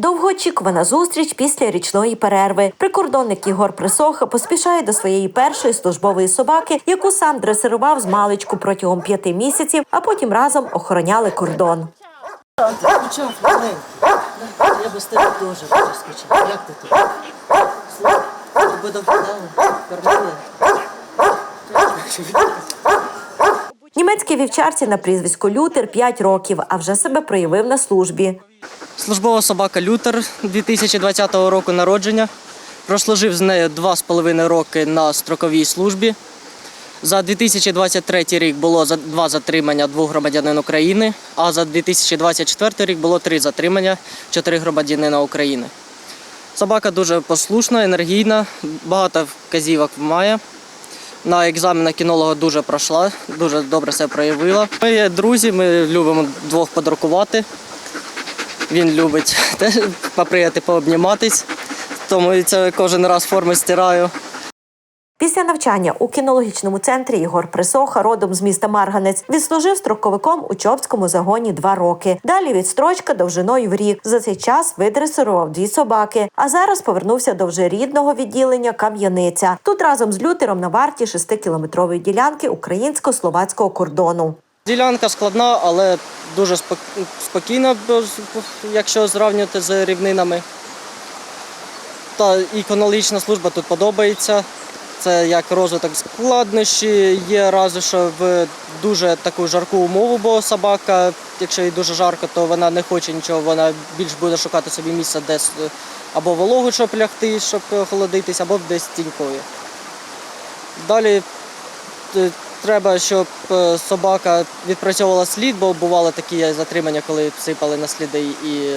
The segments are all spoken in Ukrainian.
Довгоочікувана зустріч після річної перерви. Прикордонник Ігор Присоха поспішає до своєї першої службової собаки, яку сам дресирував з маличку протягом п'яти місяців, а потім разом охороняли кордон. Скучав. Я без тебе дуже скучав. Як ти тут? Тебе доглядали, кормили. Німецькій вівчарці на прізвисько Лютер 5 років, а вже себе проявив на службі. Службова собака Лютер 2020 року народження. Прослужив з нею два з половиною роки на строковій службі. За 2023 рік було два затримання двох громадянин України, а за 2024 рік було три затримання чотири громадянина України. Собака дуже послушна, енергійна, багато вказівок має. На екзаменах кінолога дуже пройшла, дуже добре себе проявила. Ми є друзі, ми любимо двох подаркувати. Він любить теж поприяти, пообніматись, тому це кожен раз форми стираю. Після навчання у кінологічному центрі Ігор Присоха, родом з міста Марганець, відслужив строковиком у Чопському загоні два роки. Далі відстрочка довжиною в рік. За цей час видресирував дві собаки. А зараз повернувся до вже рідного відділення Кам'яниця. Тут разом з лютером на варті шестикілометрової ділянки українсько-словацького кордону. Ділянка складна, але дуже спокійна, якщо зрівнювати з рівнинами. Та іконологічна служба тут подобається. Це як розвиток складнощі, є разі, що в дуже таку жарку умову, бо собака, якщо їй дуже жарко, то вона не хоче нічого, вона більш буде шукати собі місце десь е, або вологу, щоб лягти, щоб охолодитись, або десь тінькою. Далі е, треба, щоб е, собака відпрацьовувала слід, бо бували такі затримання, коли сипали на сліди і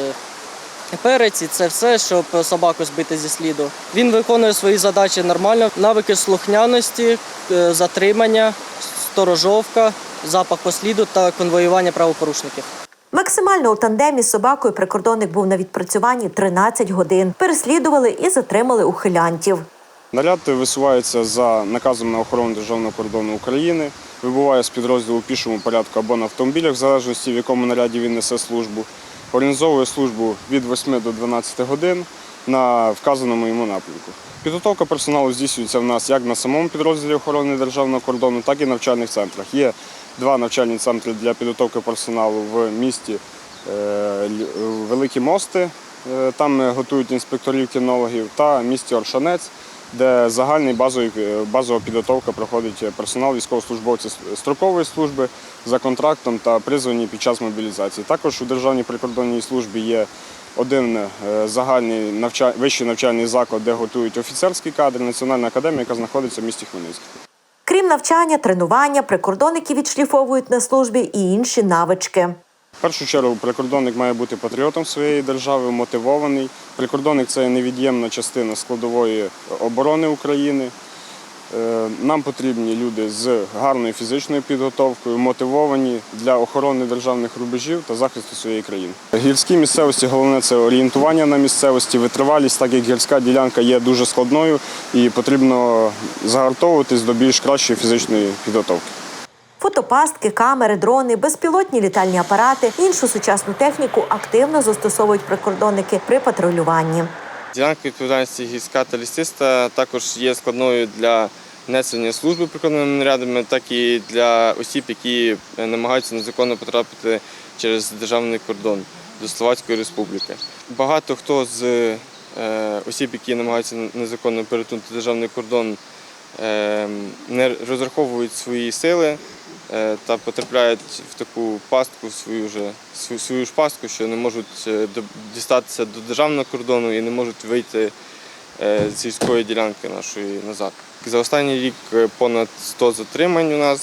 перець, і це все, щоб собаку збити зі сліду. Він виконує свої задачі нормально. Навики слухняності, е, затримання, сторожовка, запах по сліду та конвоювання правопорушників. Максимально у тандемі з собакою прикордонник був на відпрацюванні 13 годин. Переслідували і затримали ухилянтів. Наряд висувається за наказом на охорону державного кордону України, вибуває з підрозділу пішому порядку або на автомобілях, в залежності в якому наряді він несе службу. Організовує службу від 8 до 12 годин на вказаному йому напрямку. Підготовка персоналу здійснюється в нас як на самому підрозділі охорони державного кордону, так і в навчальних центрах. Є два навчальні центри для підготовки персоналу в місті е, Великі Мости, е, там готують інспекторів кінологів, та місті Оршанець, де загальний базовий, е, базова підготовка проходить персонал військовослужбовців строкової служби за контрактом та призвані під час мобілізації. Також у Державній прикордонній службі є один е, загальний навча... вищий навчальний заклад, де готують офіцерські кадри, Національна академія, яка знаходиться в місті Хмельницький. Крім навчання, тренування, прикордонники відшліфовують на службі і інші навички. В першу чергу прикордонник має бути патріотом своєї держави, мотивований. Прикордонник це невід'ємна частина складової оборони України. Е, Нам потрібні люди з гарною фізичною підготовкою, мотивовані для охорони державних рубежів та захисту своєї країни. Гірські місцевості головне це орієнтування на місцевості, витривалість, так як гірська ділянка є дуже складною і потрібно загартовуватись до більш кращої фізичної підготовки. Фотопастки, камери, дрони, безпілотні літальні апарати, іншу сучасну техніку активно застосовують прикордонники при патрулюванні. Ділянка відповідальності гірська та лісиста також є складною для несення служби прикордонними нарядами, так і для осіб, які е, намагаються незаконно потрапити через державний кордон до Словацької Республіки. Багато хто з е, осіб, які намагаються незаконно перетнути державний кордон, е, не розраховують свої сили та потрапляють в таку пастку, свою, же, свою, ж пастку, що не можуть е, дістатися до державного кордону і не можуть вийти е, з сільської ділянки нашої назад. За останній рік е, понад 100 затримань у нас.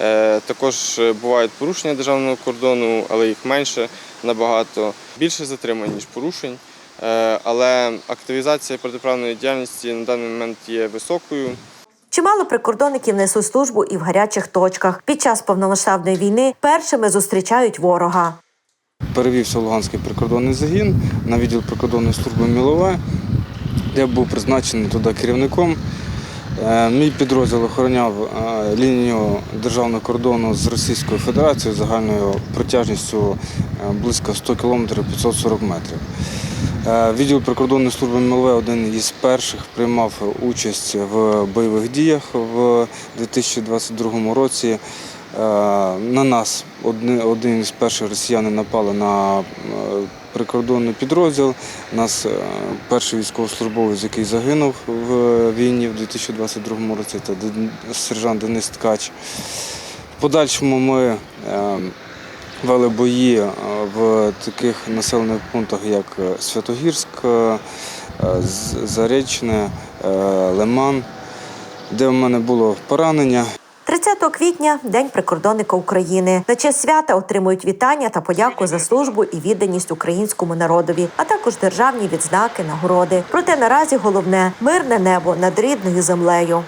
Е, Також е, бувають порушення державного кордону, але їх менше набагато. Більше затримань, ніж порушень. Е, Але активізація протиправної діяльності на даний момент є високою. Чимало прикордонників несуть службу і в гарячих точках. Під час повномасштабної війни першими зустрічають ворога. перевівся Луганський прикордонний загін на відділ прикордонної служби Мілове, де був призначений туди керівником. Е, Мій підрозділ охороняв е, лінію державного кордону з Російською Федерацією загальною протяжністю е, близько 100 км 540 метрів. Е, Відділ прикордонної служби МЛВ один із перших приймав участь в бойових діях в 2022 році. Е, На нас один із перших росіяни напали на е, прикордонний підрозділ. Нас перший військовослужбовець, який загинув в війні в 2022 році, це сержант Денис Ткач. В подальшому ми вели бої е, в таких населених пунктах, як е, Святогірськ, е, Заречне, Лиман, де в мене було поранення. 30 квітня День прикордонника України. На честь свята отримують вітання та подяку за службу і відданість українському народові, а також державні відзнаки, нагороди. Проте наразі головне мирне небо над рідною землею.